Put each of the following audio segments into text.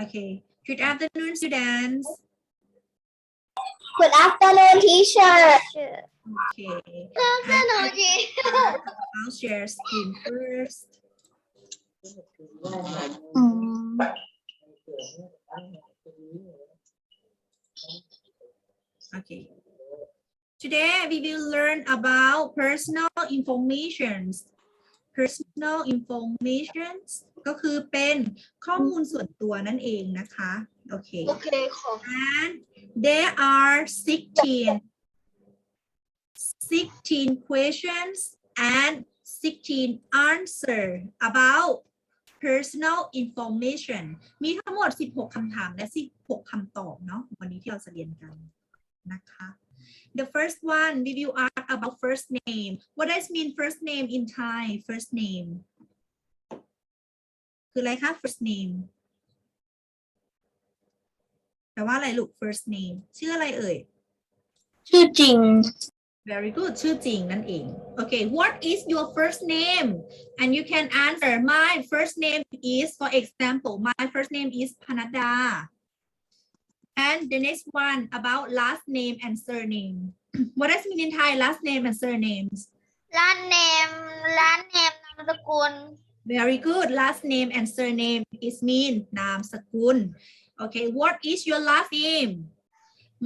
Okay. Good afternoon, students. Good afternoon, teacher. Okay. afternoon, teacher. I'll share screen first. Okay. Today we will learn about personal informations. Personal informations ก็คือเป็นข้อมูลส่วนตัวนั่นเองนะคะ โอเค Okay, cool. and there are 16 16 questions and 16 answer about personal information มีทั้งหมด 16 คำถามและ 16 คำตอบเนาะวันนี้ที่เราจะเรียนกันนะคะ The first one we will ask about first name what does mean first name in Thai first name คืออะไรคะ first name แปลว่าอะไรลูก first name ชื่ออะไรเอ่ย ชื่อจริง Very good ชื่อจริงนั่นเอง Okay what is your first name and you can answer my first name is for example my first name is Panada and the next one about last name and surname what does mean in Thai last name and surnames ร้านเนมร้านเนมนามสกุล Very good last name and surname is mean นามสกุล Okay what is your last name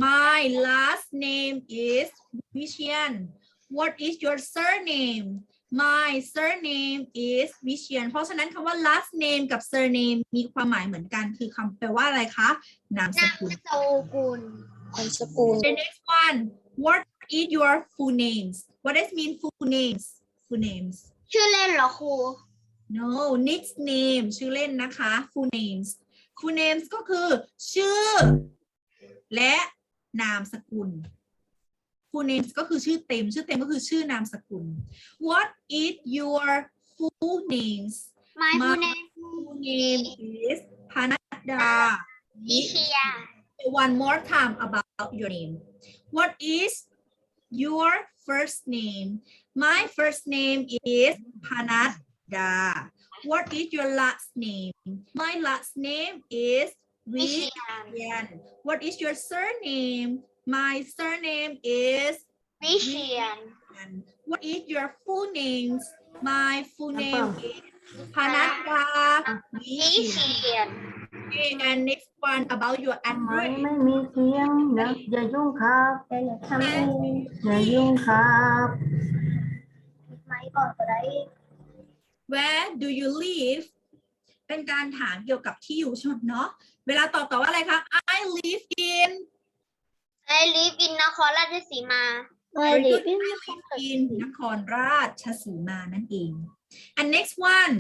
My last name is Vichian What is your surname My surname is Vichian เพราะฉะนั้นคำว่า last name กับ surname มีความหมายเหมือนกัน คือคำแปลว่าอะไรคะ นามสนามกุลสกุล นามสกุล The next one What is your full names What does mean full names Full names ชื่อเล่นเหรอครู No nickname ชื่อเล่นนะคะ full names full names ก็คือชื่อ และนามสกุล full names ก็คือชื่อเต็ม ชื่อเต็มก็คือชื่อนามสกุล What is your full names My My full name full name is Panada วิเชีย One more time about your name What is your first name My first name is Panada What is your last name My last name is วิเชีย Vivian What is your surname My surname is วิเชียน Vivian What is your full names My full name is Panada วิ Vivian เชียน Okay, and next one about your ทำไม address ไม่มีเสียงอย่าอย่ายุ่งครับอย่ายุ่งครับ ไม่ก่อนก็ได้ Where do you live เป็นการถามเกี่ยวกับที่อยู่ใช่ไหมเนาะ เวลาตอบตอบว่าอะไรคะ I live in I live in นครราชสีมา Very good. I live in นครราชสีมานั่นเอง and next one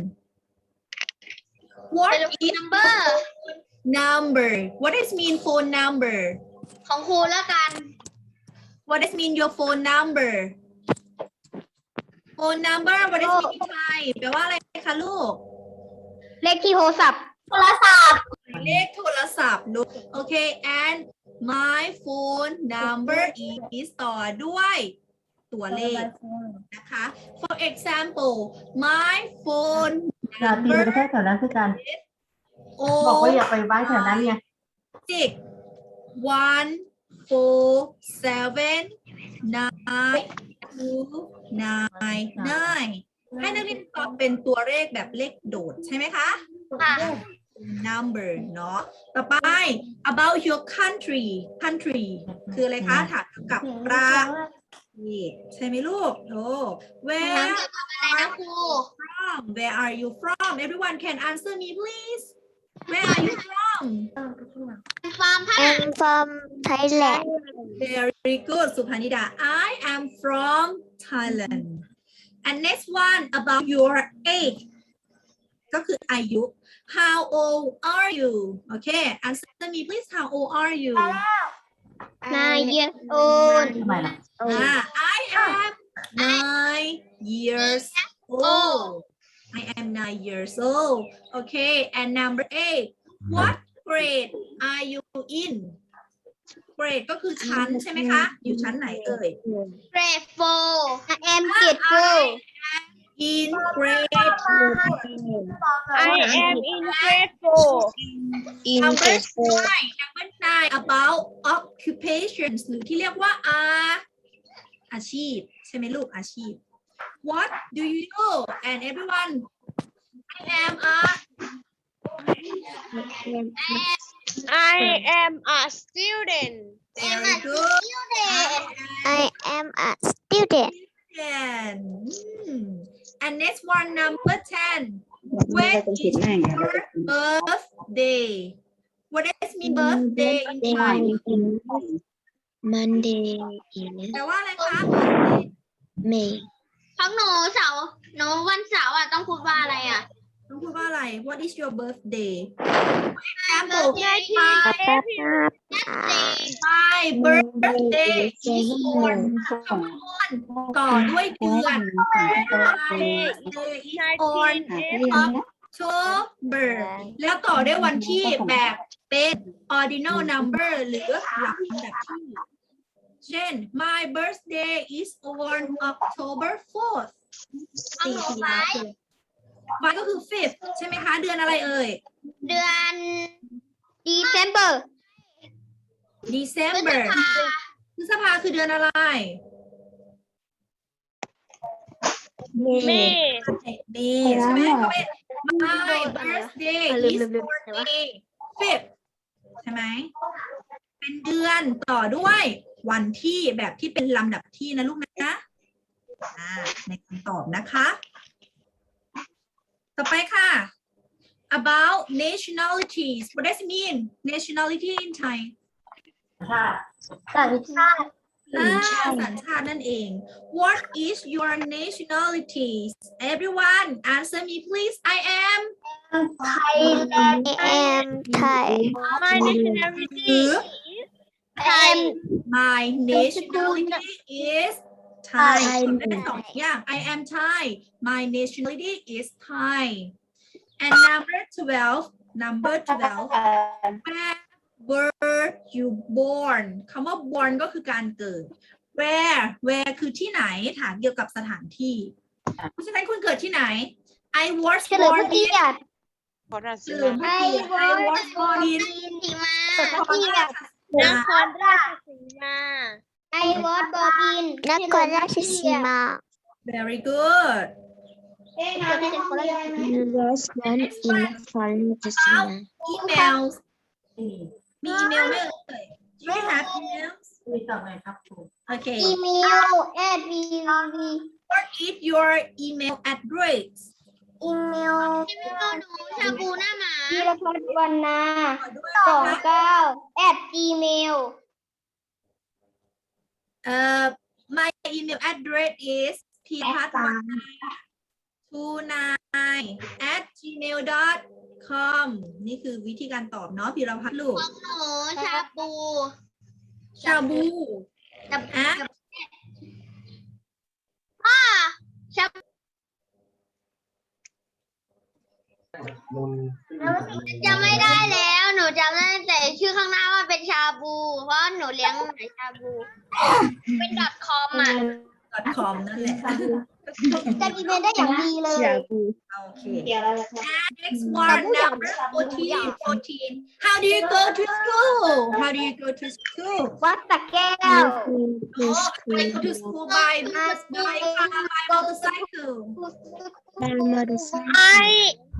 what is number number what does mean phone number ของครูแล้วกัน what does mean your phone number phone number what does mean in Thai แปลว่าอะไรคะลูก เลขที่โทรศัพท์โทรศัพท์เลขโทรศัพท์ลูกโอเค and my phone number is ต่อด้วยตัวเลขนะคะ for example my phone อย่าตีไปแค่แถวนั้นคือการ oh บอกว่าอย่าไปไว้แถวนั้นไง six one four seven nine two nine nine ให้นักเรียนตอบเป็นตัวเลขแบบเลขโดดใช่ไหมคะ ค่ะ number เนาะต่อไป about your country country คืออะไรคะ ถามเกี่ยวกับประเทศใช่ไหมลูกโอ้ where ถามเกี่ยวกับอะไรนะครู from where are you from everyone can answer me please where are you from ฟาร์มพระ I'm from Thailand. very good สุภานิดา I am from Thailand and next one about your age ก็คืออายุ how old are you okay answer me please how old are you Nine years old. ทำไมล่ะ Ah, I am nine years old. I am nine years old. Okay, and number eight. What grade are you in? Grade ก็คือชั้นใช่ไหมคะ อยู่ชั้นไหนเอ่ย เกรดโฟ I am grateful. in grade I am in grade four. In number nine number nine about occupations หรือที่เรียกว่าอาอาชีพ ใช่ไหมลูกอาชีพ What do you do and everyone I am a I am a student. very good I am a student Ten. Hmm. And next one, number ten. When is your birthday? What does mean birthday in Thai? Monday แปลว่าอะไรคะ birthday May ของหนูเสาร์หนูวันเสาร์อ่ะต้องพูดว่าอะไรอ่ะ ต้องพูดว่าอะไร What is your birthday? For example, my birthday is on ต่อด้วยเดือน My birthday is on 19 October แล้วต่อด้วยวันที่แบบเป็น ordinal number หรือหลักลำดับที่เช่น my birthday is on October 4th สี่ตุลาคม วันก็คือ fifth ใช่ไหมคะ เดือนอะไรเอ่ย เดือน December December พฤษภาคือเดือนอะไร May. เมษใช่ไหมก็เป็น my birthday อะลืม is ลืมลืม on แต่ว่า May fifth ใช่ไหม เป็นเดือนต่อด้วยวันที่แบบที่เป็นลำดับที่นะลูกนะอ่าในคำตอบนะคะ ต่อไปค่ะ about nationalities what does it mean nationality in Thai สัญชาติ อ่าสัญชาตินั่นเอง What is your nationalities everyone answer me please I am ไทยแลนด์ I am Thai My nationality หรือ is Thai. My nationality is Thai Thai ได้เป็นสองอย่าง I am Thai My nationality is Thai and number 12 number 12 Where were you born คำว่า born ก็คือการเกิด Where Where คือที่ไหนถามเกี่ยวกับสถานที่ เพราะฉะนั้นคุณเกิดที่ไหน I was เฉลิม born พระเกี in ยรติเฉลิมพระเกียรติ I was born in สีมานครราชสีนมา ครราชสีมาไอวอดบอบินนครราชสีมา Very good was born in นครราชสีมา emails มีอีเมลไหมเอ่ย Do you have emails มีต่อไปครับครู Okay อีเมลแอดบีวี What is your email address อีเมลอีเมลหนูชาบูหน้าหมา พีรพัฒน์วรรณาขอด้วยสองนะคะเก้าแอ ดจีเมลเอ่อ my email address is p p a t w a n two nine at gmail dot com นี่คือวิธีการตอบเนาะพีรพัฒน์ลูกของหนูชาบูชาบู กับอะพ่อชาบูจำไม่ได้แล้ว หนูจำได้แต่ชื่อข้างหน้าว่าเป็นชาบู เพราะหนูเลี้ยงหมาชาบู เป็น .com อะ com นั่นแหละจำอีเมลได้อย่างดีเลย โอเคเดี๋ยวเราจะทำ Next one, number 14, 14. How do you go to school? How do you go to school? วัดตะแก้ว Oh, I go to school by bus, by car, by motorcycle. by motorcycle I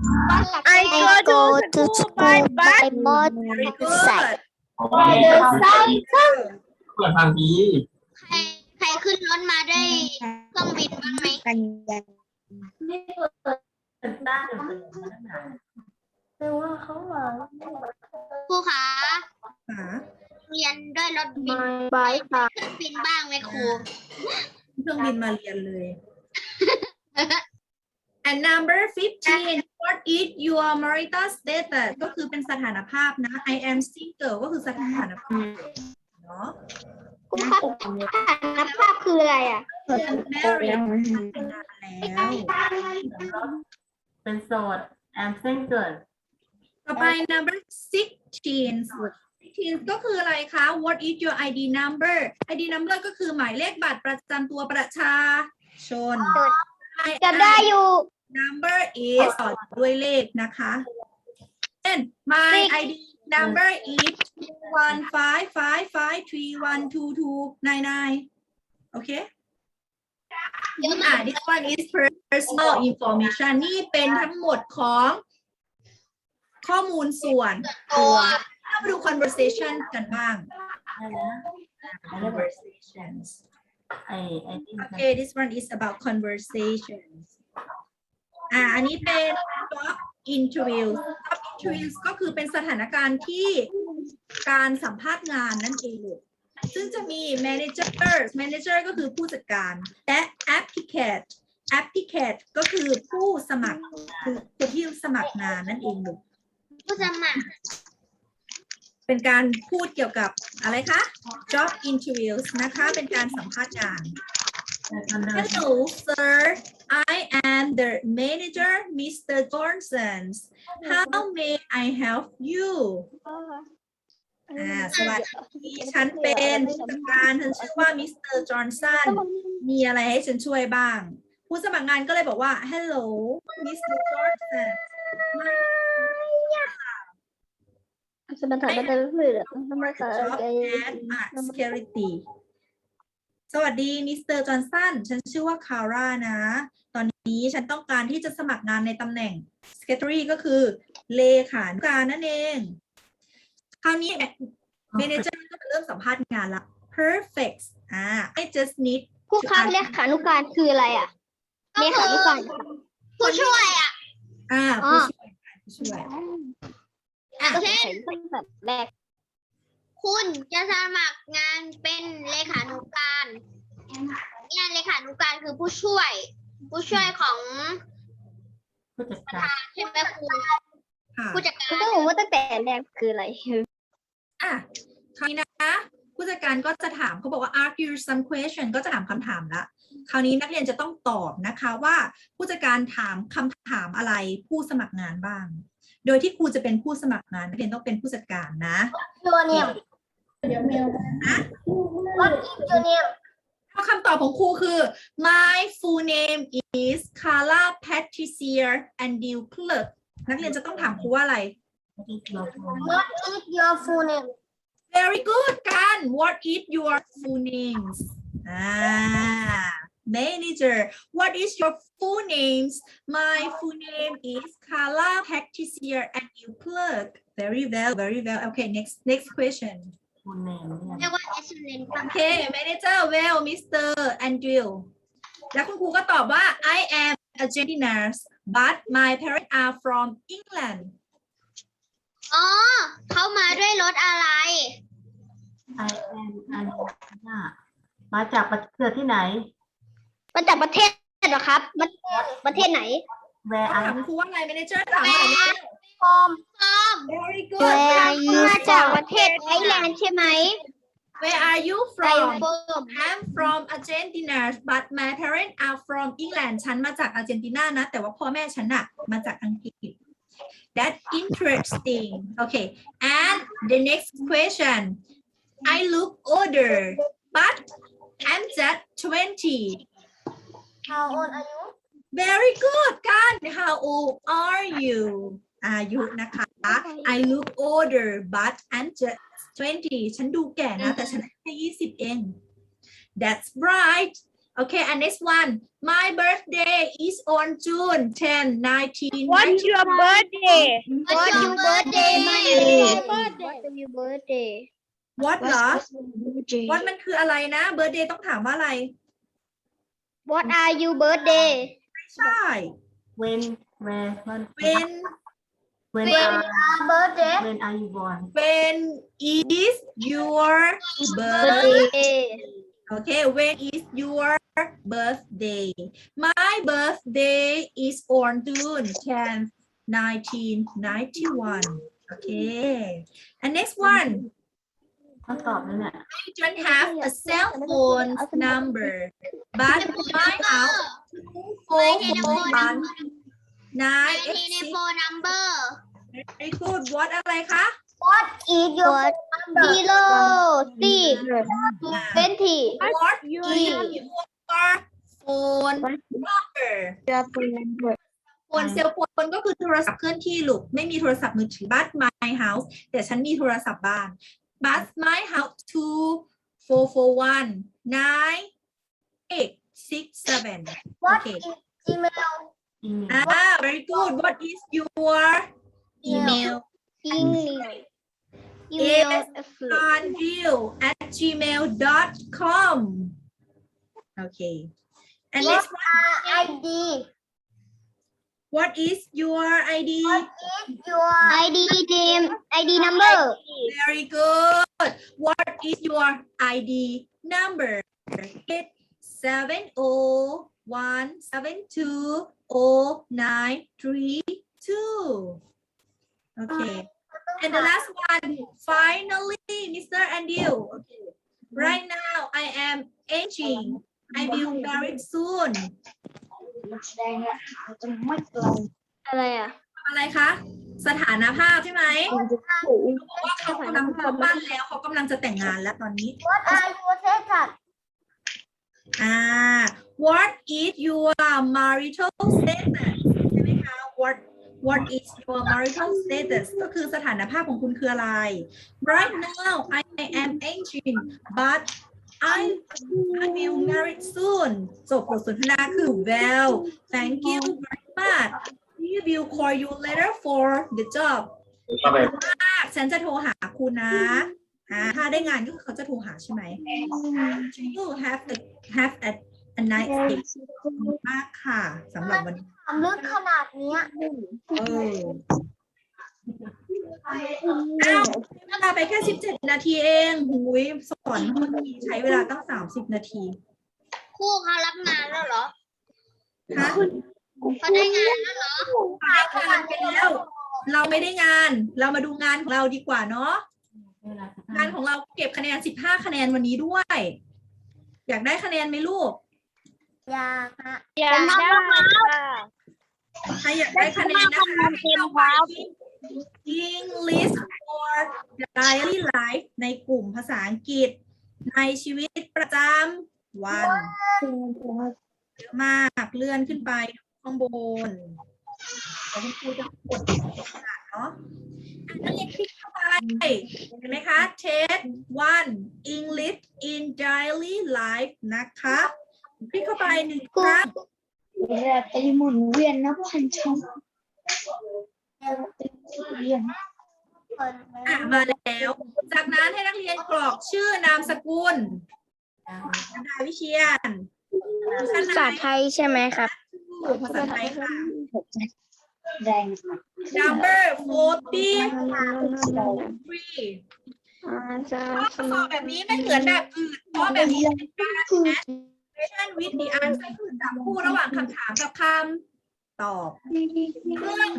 I I go go to to school by school bus by Very motorcycle good. เปิดทางนี้ใครใครขึ้นรถมาด้วยเครื่องบินบ้างไหมกันยาไม่เปิดบ้านหรือเปิดบ้านแต่ว่าเขาหวังครูขาค่ะเรียนด้วยรถบินบายค่ะเครื่องบินบ้างไหมครู เครื่องบินมาเรียนเลย And number 15 what is your marital status ก็คือเป็นสถานภาพนะ I am single ก็คือสถานภาพเนาะครูครับนับภาพคืออะไรอะ married แต่งงานแล้วเป็นโสดแอมเส้นเกิดต่อไป number 16 16ก็คืออะไรคะ what is your ID number ID number ก็คือหมายเลขบัตรประจำตัวประชาชน my จะได้อยู่ number is ต่อด้วยเลขนะคะเช่น my Six. ID number is one five five five three one two two nine nine โอเคเยอะอ่ามาก this one is personal information นี่เป็นทั้งหมดของ ข้อมูลส่วนตัวเรามาดู conversation กันบ้างอะไรนะ conversations ไอ้ไอ้ที่มัน Okay this one is about conversations อ่าอันนี้เป็น job interviews job interviews ก็คือเป็นสถานการณ์ที่การสัมภาษณ์งานนั่นเอง ซึ่งจะมี manager manager ก็คือผู้จัดการ และ applicant applicant ก็คือผู้สมัครคือคนที่สมัครงานนั่นเองลูกผู้สมัคร เป็นการพูดเกี่ยวกับอะไรคะ job interviews นะคะ เป็นการสัมภาษณ์งานมันเดิน Hello, sir. I am the manager, Mr. Johnson. How may I help you? อ่าสวัสดีฉันเป็นผู้จัดการฉันชื่อว่า Mr. Johnson มีอะไรให้ฉันช่วยบ้าง ผู้สมัครงานก็เลยบอกว่า Hello, Mr. Johnson. My สมรรถนะเป็นเพื่อนสมรรถนะ job at Art Security สวัสดี มิสเตอร์จอห์นสัน ฉันชื่อว่าคาร่านะ ตอนนี้ฉันต้องการที่จะสมัครงานในตำแหน่ง Secretary ก็คือเลขานุการนั่นเอง คราวนี้ Manager ก็จะเริ่มสัมภาษณ์งานละ perfect อ่า I just need ผู้ค้าเลขานุการคืออะไรอะเลขานุการผู้ช่วยอะ อ่าอ๋อผู้ช่วยผู้ช่วย อะก็ใส่ตั้งแต่แรกคุณจะสมัครงานเป็นเลขานุการเนี่ยเลขานุการคือผู้ช่วย ผู้ช่วยของผู้จัดการใช่ไหมครูค่ะผู้จัดการก็บอกว่าตั้งแต่แรกคืออะไร อะคราวนี้นะผู้จัดการก็จะถามเขาบอกว่า ask you some question ก็จะถามคำถามละคราวนี้นักเรียนจะต้องตอบนะคะว่าผู้จัดการถามคำถามอะไรผู้สมัครงานบ้าง โดยที่ครูจะเป็นผู้สมัครงานนักเรียนต้องเป็นผู้จัดการนะตัวเนี่ย What is your name ถ้าคำตอบของครูคือ my full name is Carla Patricia and d i l Clerk นักเรียนจะต้องถามครูว่าอะไรที่เราโทร What is your full name Very good กัน What is your full names อ่า Manager What is your full names My full name is Carla Patricia and you clerk Very well very well Okay next next question คุณเนมเนี่ย เรียกว่า excellent ป่ะ Okay Manager well Mr. Andrew แล้วคุณครูก็ตอบว่า I am Argentinian but my parents are from England อ๋อ เขามาด้วยรถอะไร ไอแอนอันน่ามาจากประเทศที่ไหน มาจากประเทศเหรอครับมันประเทศไหน Where ถาม are คุณครูว่าไง Manager ถามว่าอะไร ฟอมฟอม Very เว good มาจากประเทศไอร์แลนด์ใช่ไหม Where are you ไอ from โฟม I'm from Argentina but my parents are from England ฉันมาจากอาร์เจนตินานะ แต่ว่าพ่อแม่ฉันอะมาจากอังกฤษ That interesting okay and the next question I look older but I'm just 20 How old are you Very good กัน How old are you อายุนะคะ I look older but I'm just 20 ฉันดูแก่นะ แต่ฉันแค่20 เอง That's right Okay and next one My birthday is on June 10 19 What's your birthday What's your birthday What's your birthday What เหรอ What มันคืออะไรนะ birthday ต้องถามว่าอะไร What are you birthday ใช่ when where when When when When are birthday when are you born When is your birthday birthday Okay, when is your birthday? My birthday is on June 10th, 1991. Okay. And next one, ต้องตอบแล้วเนี่ย I don't have a cell phone number, but my house My two four four telephone one My nine eight six. telephone number Very good. What อะไรคะ What is your zero six Ah. twenty What is your phone number Your phone number. โฟนเซลโฟนก็คือโทรศัพท์เคลื่อนที่ลูกไม่มีโทรศัพท์มือถือบ้าน my house แต่ฉันมีโทรศัพท์บ้าน but my house two four four one. Nine eight six seven. What okay. is Gmail ah very good. What is your email. English Yes. Andrew at gmail.com okay. And What one ID what is your ID your ID name ID number Very good. What is your ID number? It's seven oh one seven two oh nine three two. Okay. Uh, and the last one, finally, Mr. Andrew. Okay. Right now, I am aging. I will marry soon. อะไรอะอะไรคะ สถานภาพใช่ไหมบอกว่าเขากำลังพร้อมบ้านแล้วเขากำลังจะแต่งงานแล้วตอนนี้ What are your status อ่า what is your marital status ใช่ไหมคะ what what is your marital status ก็คือสถานภาพของคุณคืออะไร right now I am aging but I I will marry soon จบบทสนทนาคือ well thank you very much we will call you later for the job มากฉันจะโทรหาคุณนะอ่าถ้าได้งานก็คือเขาจะโทรหาใช่ไหม you have a have a a nice day ขอบคุณมากค่ะสำหรับวันนี้ถามลึกขนาดเนี้ยเออ อ้าวเวลาไปแค่สิบเจ็ดนาทีเองหุยสอนเมื่อกี้ใช้เวลาตั้งสามสิบนาทีครูเขารับงานแล้วเหรอฮะเขาได้งานแล้วเหรอได้งานไปแล้ว เราไม่ได้งาน เรามาดูงานของเราดีกว่าเนาะงานของเราเก็บคะแนนสิบห้าคะแนนวันนี้ด้วย อยากได้คะแนนไหมลูกอยากนะอยากได้ค่ะใครอยากได้คะแนนนะคะให้เข้าไปที่ English for Daily Life ในกลุ่มภาษาอังกฤษ ในชีวิตประจำวันเยอะมากเลื่อนขึ้นไปข้างบนเดี๋ยวคุณครูจะกดกดเนาะอะนักเรียนคลิกเข้าไปเห็นไหมคะ Test one English in Daily Life นะคะคลิกเข้าไปหนึ่งครั้งไปหมุนเวียนนับพันช่อง อะมาแล้ว จากนั้นให้นักเรียนกรอกชื่อนามสกุลนันดาวิเชียนภาษาไทยใช่ไหมครับชื่อภาษาไทยค่ะแรง number fourteen three ข้อสอบแบบนี้ไม่เหมือนแบบอื่นเพราะแบบนี้เป็นการ question with the answer คือจับคู่ระหว่างคำถามกับคำตอบซึ่ง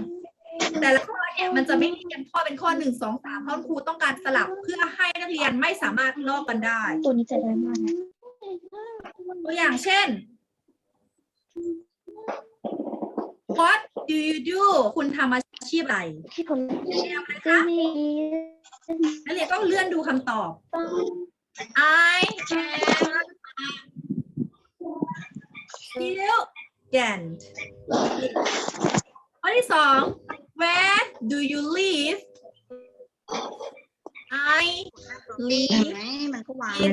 แต่ละข้อเนี่ยมันจะไม่เรียงข้อเป็นข้อหนึ่งสองสามเพราะครูต้องการสลับเพื่อให้นักเรียนไม่สามารถลอกกันได้ตัวนี้จะได้มากนะตัวอย่างเช่น What do you do คุณทำอาชีพอะไรที่คนเรียนนะคะนักเรียนก็เลื่อนดูคำตอบ I am a student ข้อที่สอง Where do you live I live มันก็วาง in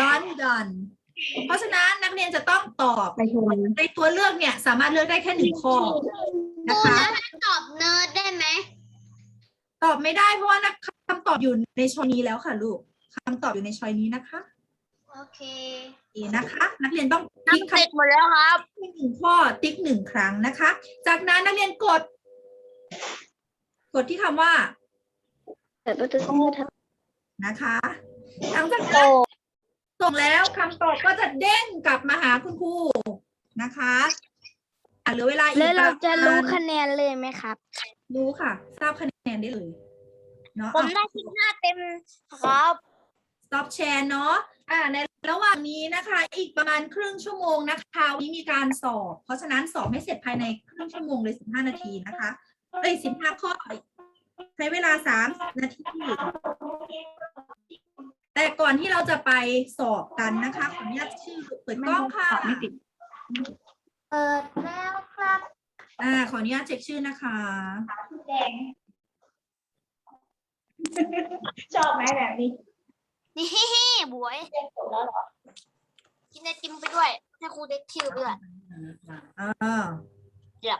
London เพราะฉะนั้นนักเรียนจะต้องตอบไปชมในตัวเลือกเนี่ยสามารถเลือกได้แค่หนึ่งข้อครูนะคะแล้วถ้าตอบเนิร์ดได้ไหมตอบไม่ได้เพราะว่านักคำตอบอยู่ในช้อยนี้แล้วค่ะลูกคำตอบอยู่ในช้อยนี้นะคะ โอเคดีนะคะ นักเรียนต้องติ๊กคำ เสร็จหมดแล้วครับให้หนึ่งข้อติ๊กหนึ่งครั้งนะคะ จากนั้นนักเรียนกด กดที่คำว่าเปิดประตูห้องทับนะคะ หลังจากนั้นส่งแล้วคำตอบก็จะเด้งกลับมาหาคุณครูนะคะอะเหลือเวลาอีกแล้วเราจะปรู้มาณคะแนนเลยไหมครับ รู้ค่ะ ทราบคะแนนได้เลยเนาะผมได้สิบห้าเต็มครับ stop share เนาะ อ่าในระหว่างนี้นะคะ อีกประมาณครึ่งชั่วโมงนะคะวันนี้มีการสอบ เพราะฉะนั้นสอบให้เสร็จภายในครึ่งชั่วโมงเลยสิบห้านาทีนะคะเอ้ยสิบห้าข้อใช้เวลาสามนาที แต่ก่อนที่เราจะไปสอบกันนะคะขออนุญาตชื่อเปิดปิดกล้องค่ะไม่ติดเปิดแล้วครับอ่าขออนุญาตเช็คชื่อนะคะแดงชอบไหมแบบนี้ นี่บวยเรียนจบแล้วเหรอกินไอติมไปด้วยให้ครูเด็กคิวไปด้วยอ่าเดี๋ยว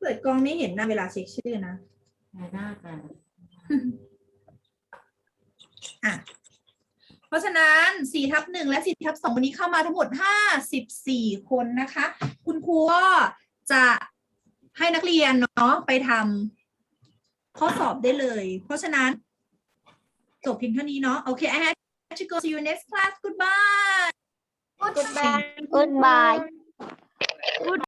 เปิดกล้องไม่เห็นนะเวลาเช็คชื่อนะน่าจะอะเพราะฉะนั้น4ทับ1และ4ทับ2วันนี้เข้ามาทั้งหมด54คนนะคะ คุณครูก็จะให้นักเรียนเนาะไปทำข้อสอบได้เลย เพราะฉะนั้นจบเพียงเท่านี้เนาะโอเค I have to go see you next class? Goodbye. Goodbye. Goodbye